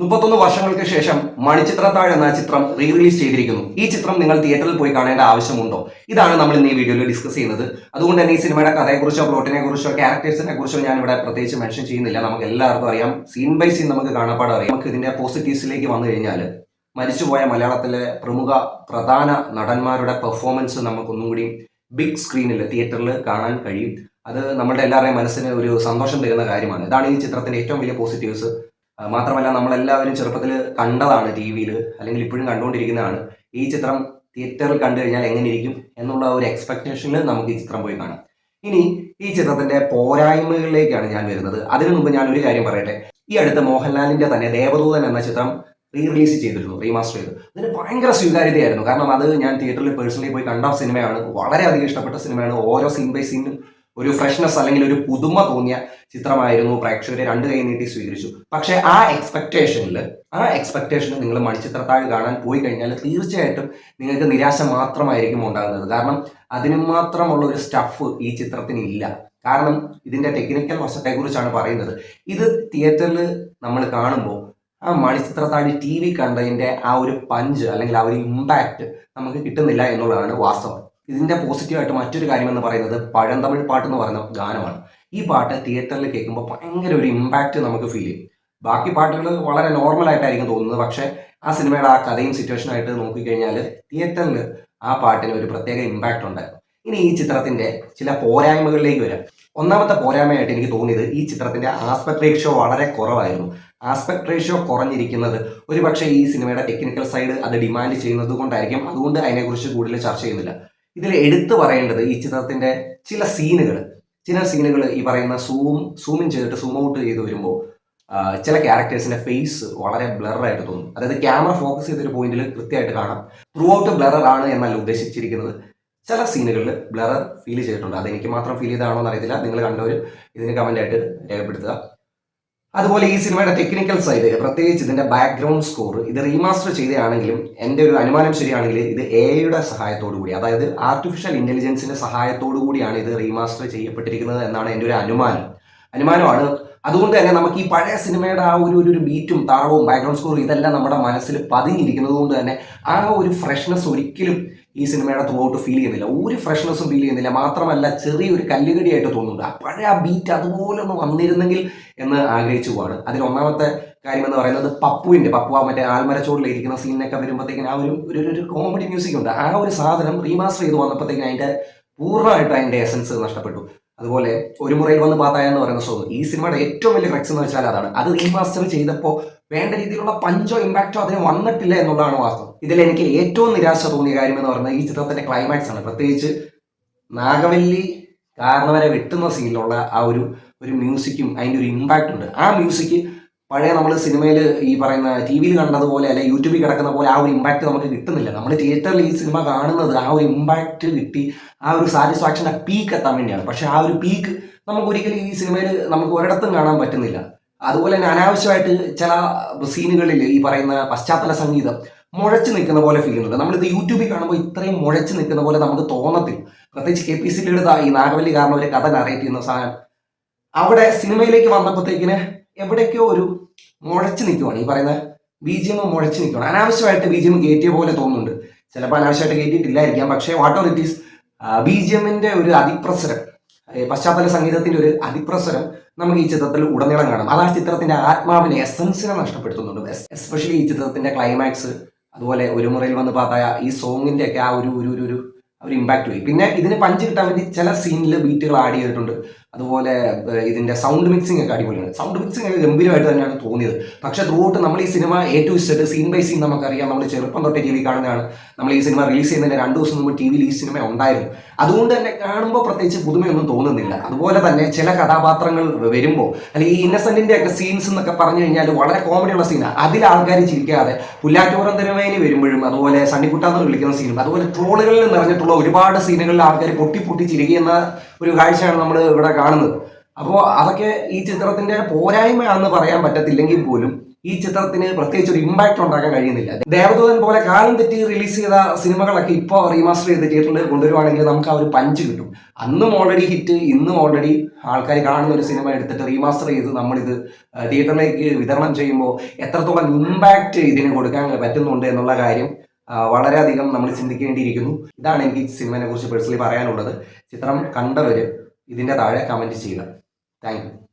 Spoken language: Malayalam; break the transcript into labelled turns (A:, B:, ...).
A: മുപ്പത്തൊന്ന് വർഷങ്ങൾക്ക് ശേഷം മണിച്ചിത്രത്താഴ് എന്ന ചിത്രം റീ റിലീസ് ചെയ്തിരിക്കുന്നു. ഈ ചിത്രം നിങ്ങൾ തിയേറ്ററിൽ പോയി കാണേണ്ട ആവശ്യമുണ്ടോ? ഇതാണ് നമ്മൾ ഇന്ന് ഈ വീഡിയോയിൽ ഡിസ്കസ് ചെയ്യുന്നത്. അതുകൊണ്ട് തന്നെ ഈ സിനിമയുടെ കഥയെക്കുറിച്ചോ പ്ലോട്ടിനെ കുറിച്ചോ ക്യാരക്ടേഴ്സിനെ കുറിച്ചോ ഞാൻ ഇവിടെ പ്രത്യേകിച്ച് മെൻഷൻ ചെയ്യുന്നില്ല. നമുക്ക് എല്ലാവർക്കും അറിയാം. സീൻ ബൈ സീൻ നമുക്ക് കാണാപ്പാട് അറിയാം. നമുക്ക് ഇതിന്റെ പോസിറ്റീവ്സിലേക്ക് വന്നു കഴിഞ്ഞാൽ മരിച്ചുപോയ മലയാളത്തിലെ പ്രമുഖ പ്രധാന നടന്മാരുടെ പെർഫോമൻസ് നമുക്കൊന്നും കൂടി ബിഗ് സ്ക്രീനിൽ തിയേറ്ററിൽ കാണാൻ കഴിയും. അത് നമ്മുടെ എല്ലാവരുടെയും മനസ്സിന് ഒരു സന്തോഷം തരുന്ന കാര്യമാണ്. ഇതാണ് ഈ ചിത്രത്തിന്റെ ഏറ്റവും വലിയ പോസിറ്റീവ്സ് മാത്രമല്ല നമ്മളെല്ലാവരും ചെറുപ്പത്തിൽ കണ്ടതാണ് ടി വിയിൽ അല്ലെങ്കിൽ ഇപ്പോഴും കണ്ടുകൊണ്ടിരിക്കുന്നതാണ്. ഈ ചിത്രം തിയേറ്ററിൽ കണ്ടു കഴിഞ്ഞാൽ എങ്ങനെ ഇരിക്കും എന്നുള്ള ഒരു എക്സ്പെക്ടേഷനിൽ നമുക്ക് ഈ ചിത്രം പോയി കാണാം. ഇനി ഈ ചിത്രത്തിന്റെ പോരായ്മകളിലേക്കാണ് ഞാൻ വരുന്നത്. അതിനു മുമ്പ് ഞാൻ ഒരു കാര്യം പറയട്ടെ. ഈ അടുത്ത് മോഹൻലാലിന്റെ തന്നെ ദേവദൂതൻ എന്ന ചിത്രം റീ റിലീസ് ചെയ്തിരുന്നു റീമാസ്റ്റർ ചെയ്തു. അതിന് ഭയങ്കര സ്വീകാര്യതയായിരുന്നു. കാരണം അത് ഞാൻ തിയേറ്ററിൽ പേഴ്സണലി പോയി കണ്ട സിനിമയാണ്. വളരെയധികം ഇഷ്ടപ്പെട്ട സിനിമയാണ്. ഓരോ സീൻ ബൈ സീനും ഒരു ഫ്രഷ്നെസ് അല്ലെങ്കിൽ ഒരു പുതുമ തോന്നിയ ചിത്രമായിരുന്നു. പ്രേക്ഷകരെ രണ്ട് കൈ നീട്ടി സ്വീകരിച്ചു. പക്ഷേ ആ എക്സ്പെക്ടേഷനിൽ ആ എക്സ്പെക്ടേഷന് നിങ്ങൾ മണിച്ചിത്രത്താഴ് കാണാൻ പോയി കഴിഞ്ഞാൽ തീർച്ചയായിട്ടും നിങ്ങൾക്ക് നിരാശ മാത്രമായിരിക്കും ഉണ്ടാകുന്നത്. കാരണം അതിന് മാത്രമുള്ള ഒരു സ്റ്റഫ് ഈ ചിത്രത്തിന് ഇല്ല. കാരണം ഇതിന്റെ ടെക്നിക്കൽ വശത്തെക്കുറിച്ചാണ് പറയുന്നത്. ഇത് തിയേറ്ററിൽ നമ്മൾ കാണുമ്പോൾ ആ മണിച്ചിത്രത്താഴ് ടി വി കണ്ടതിന്റെ ആ ഒരു പഞ്ച് അല്ലെങ്കിൽ ആ ഒരു ഇമ്പാക്റ്റ് നമുക്ക് കിട്ടുന്നില്ല എന്നുള്ളതാണ് വാസ്തവം. ഇതിന്റെ പോസിറ്റീവായിട്ട് മറ്റൊരു കാര്യം എന്ന് പറയുന്നത് പഴന്തമിഴ് പാട്ട് എന്ന് പറയുന്ന ഗാനമാണ്. ഈ പാട്ട് തിയേറ്ററിൽ കേൾക്കുമ്പോൾ ഭയങ്കര ഒരു ഇമ്പാക്റ്റ് നമുക്ക് ഫീൽ ചെയ്യും. ബാക്കി പാട്ടുകൾ വളരെ നോർമൽ ആയിട്ടായിരിക്കും തോന്നുന്നത്. പക്ഷേ ആ സിനിമയുടെ ആ കഥയും സിറ്റുവേഷനായിട്ട് നോക്കിക്കഴിഞ്ഞാൽ തിയേറ്ററിൽ ആ പാട്ടിന് ഒരു പ്രത്യേക ഇമ്പാക്റ്റ് ഉണ്ടായിരുന്നു. ഇനി ഈ ചിത്രത്തിന്റെ ചില പോരായ്മകളിലേക്ക് വരാം. ഒന്നാമത്തെ പോരായ്മയായിട്ട് എനിക്ക് തോന്നിയത് ഈ ചിത്രത്തിന്റെ ആസ്പെക്ട് റേഷ്യോ വളരെ കുറവായിരുന്നു. ആസ്പെക്ട് റേഷ്യോ കുറഞ്ഞിരിക്കുന്നത് ഒരുപക്ഷെ ഈ സിനിമയുടെ ടെക്നിക്കൽ സൈഡ് അത് ഡിമാൻഡ് ചെയ്യുന്നത് കൊണ്ടായിരിക്കും. അതുകൊണ്ട് അതിനെക്കുറിച്ച് കൂടുതൽ ചർച്ച ചെയ്യുന്നില്ല. ഇതിൽ എടുത്തു പറയേണ്ടത് ഈ ചിത്രത്തിന്റെ ചില സീനുകൾ ചില സീനുകൾ ഈ പറയുന്ന സൂം സൂമിൻ ചെയ്തിട്ട് സൂം ഔട്ട് ചെയ്ത് വരുമ്പോൾ ചില ക്യാരക്ടേഴ്സിന്റെ ഫേസ് വളരെ ബ്ലറായിട്ട് തോന്നും. അതായത് ക്യാമറ ഫോക്കസ് ചെയ്തൊരു പോയിന്റിൽ കൃത്യമായിട്ട് കാണാം. ത്രൂ ഔട്ട് ബ്ലറർ ആണ് എന്നല്ല ഉദ്ദേശിച്ചിരിക്കുന്നത്. ചില സീനുകളിൽ ബ്ലറർ ഫീൽ ചെയ്തിട്ടുണ്ട്. അതെനിക്ക് മാത്രം ഫീൽ ചെയ്താണോ എന്ന് അറിയത്തില്ല നിങ്ങൾ കണ്ടവർ ഇതിന് ആയിട്ട് രേഖപ്പെടുത്തുക. അതുപോലെ ഈ സിനിമയുടെ ടെക്നിക്കൽ സൈഡ് പ്രത്യേകിച്ച് ഇതിന്റെ ബാക്ക്ഗ്രൗണ്ട് സ്കോർ ഇത് റീമാസ്റ്റർ ചെയ്തതാണെങ്കിലും എന്റെ ഒരു അനുമാനം ശരിയാണെങ്കിൽ ഇത് എയുടെ സഹായത്തോടു കൂടി അതായത് ആർട്ടിഫിഷ്യൽ ഇന്റലിജൻസിന്റെ സഹായത്തോടു കൂടിയാണ് ഇത് റീമാസ്റ്റർ ചെയ്യപ്പെട്ടിരിക്കുന്നത് എന്നാണ് എന്റെ ഒരു അനുമാനം. അനുമാനമാണ്. അതുകൊണ്ട് തന്നെ നമുക്ക് ഈ പഴയ സിനിമയുടെ ആ ഒരു ഒരു- ബീറ്റും താളവും ബാക്ക്ഗ്രൗണ്ട് സ്കോറും ഇതെല്ലാം നമ്മുടെ മനസ്സിൽ പതിഞ്ഞിരിക്കുന്നത് കൊണ്ട് തന്നെ ആ ഒരു ഫ്രഷ്നെസ് ഒരിക്കലും ഈ സിനിമയുടെ ത്രൂ ഔട്ട് ഫീൽ ചെയ്യുന്നില്ല. ഒരു ഫ്രഷ്നെസ്സും ഫീൽ ചെയ്യുന്നില്ല. മാത്രമല്ല ചെറിയൊരു കല്ലുകടിയായിട്ട് തോന്നുന്നുണ്ട്. ആ പഴയ ആ ബീറ്റ് അതുപോലെ ഒന്ന് വന്നിരുന്നെങ്കിൽ എന്ന് ആഗ്രഹിച്ചു പോവാണ്. അതിൽ ഒന്നാമത്തെ കാര്യം എന്ന് പറയുന്നത് പപ്പുവിന്റെ പപ്പു ആ മറ്റേ ആൽമരച്ചോടിലിരിക്കുന്ന സീനൊക്കെ വരുമ്പോഴത്തേക്കിന് ആ ഒരു ഒരു കോമഡി മ്യൂസിക് ഉണ്ട്. ആ ഒരു സാധനം റീമാസ്റ്റർ ചെയ്ത് വന്നപ്പോഴത്തേക്കിന് അതിന്റെ പൂർണമായിട്ട് അതിന്റെ എസൻസ് നഷ്ടപ്പെട്ടു. അതുപോലെ ഒരു മുറയിൽ വന്ന് പാത്തായ എന്ന് പറയുന്ന സോങ് ഈ സിനിമയുടെ ഏറ്റവും വലിയ ക്രക്സ് എന്ന് വെച്ചാൽ അതാണ്. അത് റീമാസ്റ്റർ ചെയ്തപ്പോൾ വേണ്ട രീതിയിലുള്ള പഞ്ചോ ഇമ്പാക്റ്റോ അതിന് വന്നിട്ടില്ല എന്നുള്ളതാണ് വാസ്തവം. ഇതിൽ എനിക്ക് ഏറ്റവും നിരാശ തോന്നിയ കാര്യം എന്ന് പറയുന്നത് ഈ ചിത്രത്തിന്റെ ക്ലൈമാക്സ് ആണ്. പ്രത്യേകിച്ച് നാഗവല്ലി കാരണവരെ വെട്ടുന്ന സീനിലുള്ള ആ ഒരു ഒരു മ്യൂസിക്കും അതിന്റെ ഒരു ഇമ്പാക്റ്റ് ഉണ്ട്. ആ മ്യൂസിക് പഴയ നമ്മൾ സിനിമയിൽ ഈ പറയുന്ന ടി വിയിൽ കണ്ടതുപോലെ അല്ലെ യൂട്യൂബിൽ കിടക്കുന്ന പോലെ ആ ഒരു ഇമ്പാക്റ്റ് നമുക്ക് കിട്ടുന്നില്ല. നമ്മൾ തിയേറ്ററിൽ ഈ സിനിമ കാണുന്നത് ആ ഒരു ഇമ്പാക്റ്റ് കിട്ടി ആ ഒരു സാറ്റിസ്ഫാക്ഷന്റെ പീക്ക് എത്താൻ വേണ്ടിയാണ്. പക്ഷെ ആ ഒരു പീക്ക് നമുക്ക് ഒരിക്കലും ഈ സിനിമയിൽ നമുക്ക് ഒരിടത്തും കാണാൻ പറ്റുന്നില്ല. അതുപോലെ തന്നെ അനാവശ്യമായിട്ട് ചില സീനുകളിൽ ഈ പറയുന്ന പശ്ചാത്തല സംഗീതം മുഴച്ചു നിൽക്കുന്ന പോലെ ഫീൽ ചെയ്യുന്നുണ്ട്. നമ്മളിത് യൂട്യൂബിൽ കാണുമ്പോൾ ഇത്രയും മുഴച്ചു നിൽക്കുന്ന പോലെ നമുക്ക് തോന്നത്തില്ല. പ്രത്യേകിച്ച് കെ പി സിയിലെടുത്ത ഈ നാഗവല്ലി കാരണം ഒരു കഥ നറേറ്റ് ചെയ്യുന്ന സാധനം അവിടെ സിനിമയിലേക്ക് വന്നപ്പോഴത്തേക്കിന് എവിടേക്കോ ഒരു മുഴച്ചു നിൽക്കുവാണ്. ഈ പറയുന്ന ബി ജി എം മുഴച്ചു നിൽക്കുകയാണ് അനാവശ്യമായിട്ട് ബി ജി എം കയറ്റിയ പോലെ തോന്നുന്നുണ്ട്. ചിലപ്പോൾ അനാവശ്യമായിട്ട് കയറ്റിയിട്ടില്ലായിരിക്കാം പക്ഷേ what it is B G എമ്മിന്റെ ഒരു അതിപ്രസരം പശ്ചാത്തല സംഗീതത്തിന്റെ ഒരു അതിപ്രസരം നമുക്ക് ഈ ചിത്രത്തിൽ ഉടനീളം കാണാം. അത് ആ ചിത്രത്തിന്റെ ആത്മാവിനെ എസൻസിനെ നഷ്ടപ്പെടുത്തുന്നുണ്ട്. എസ്പെഷ്യലി ഈ ചിത്രത്തിന്റെ ക്ലൈമാക്സ് അതുപോലെ ഒരു മുറയിൽ വന്ന് പാത്തായ ഈ സോങ്ങിന്റെ ഒക്കെ ആ ഒരു ഒരു ഒരു ഒരു ഇമ്പാക്ട് പോയി പിന്നെ ഇതിന് പഞ്ച് കിട്ടാൻ വേണ്ടി ചില സീനിൽ ബീറ്റുകൾ ആഡ് ചെയ്തിട്ടുണ്ട്. അതുപോലെ ഇതിന്റെ സൗണ്ട് മിക്സിംഗ് ഒക്കെ അടിപൊളിയാണ്. സൗണ്ട് മിക്സിംഗ് ഒക്കെ ഗംഭീരമായിട്ട് തന്നെയാണ് തോന്നിയത്. പക്ഷേ ത്രൂ ഔട്ട് നമ്മൾ ഈ cinema a twisted scene by scene നമുക്കറിയാം. നമ്മൾ ചെറുപ്പം തൊട്ടേ ടി വി കാണുന്നതാണ്. നമ്മൾ ഈ സിനിമ റിലീസ് ചെയ്യുന്നതിന് രണ്ട് ദിവസം മുമ്പ് ടി വിയിൽ ഈ സിനിമ ഉണ്ടായിരുന്നു. അതുകൊണ്ട് തന്നെ കാണുമ്പോൾ പ്രത്യേകിച്ച് പുതുമയൊന്നും തോന്നുന്നില്ല. അതുപോലെ തന്നെ ചില കഥാപാത്രങ്ങൾ വരുമ്പോൾ അല്ലെങ്കിൽ ഈ ഇന്നസെന്റിന്റെ ഒക്കെ സീൻസ് എന്നൊക്കെ പറഞ്ഞു കഴിഞ്ഞാൽ വളരെ കോമഡിയുള്ള സീനാണ് അതിൽ ആൾക്കാർ ചിരിക്കാതെ പുല്ലാറ്റോറം തിരുമേനി വരുമ്പോഴും അതുപോലെ സണ്ണിക്കുട്ടാന്ന് വിളിക്കുന്ന സീനും അതുപോലെ ട്രോളുകളിൽ നിറഞ്ഞിട്ടുള്ള ഒരുപാട് സീനുകളിൽ ആൾക്കാർ പൊട്ടി പൊട്ടി ചിരിക്കുന്ന ഒരു കാഴ്ചയാണ് നമ്മൾ ഇവിടെ കാണുന്നത്. അപ്പോൾ അതൊക്കെ ഈ ചിത്രത്തിന്റെ പോരായ്മയാണെന്ന് പറയാൻ പറ്റത്തില്ലെങ്കിൽ പോലും ഈ ചിത്രത്തിന് പ്രത്യേകിച്ച് ഒരു ഇമ്പാക്ട് ഉണ്ടാക്കാൻ കഴിയുന്നില്ല. ദേവദൂതൻ പോലെ കാലം തെറ്റി റിലീസ് ചെയ്ത സിനിമകളൊക്കെ ഇപ്പോൾ റീമാസ്റ്റർ ചെയ്ത് തിയേറ്ററിൽ കൊണ്ടുവരുവാണെങ്കിൽ നമുക്ക് ആ ഒരു പഞ്ച് കിട്ടും. അന്നും ഓൾറെഡി ഹിറ്റ് ഇന്നും ഓൾറെഡി ആൾക്കാർ കാണുന്ന ഒരു സിനിമ എടുത്തിട്ട് റീമാസ്റ്റർ ചെയ്ത് നമ്മളിത് തിയേറ്ററിലേക്ക് വിതരണം ചെയ്യുമ്പോൾ എത്രത്തോളം ഇമ്പാക്റ്റ് ഇതിന് കൊടുക്കാൻ പറ്റുന്നുണ്ട് എന്നുള്ള കാര്യം വളരെയധികം നമ്മൾ ചിന്തിക്കേണ്ടിയിരിക്കുന്നു. ഇതാണ് എനിക്ക് സിനിമയെ കുറിച്ച് പേഴ്സണലി പറയാനുള്ളത്. ചിത്രം കണ്ടവർ ഇതിന്റെ താഴെ കമന്റ് ചെയ്യുക. താങ്ക്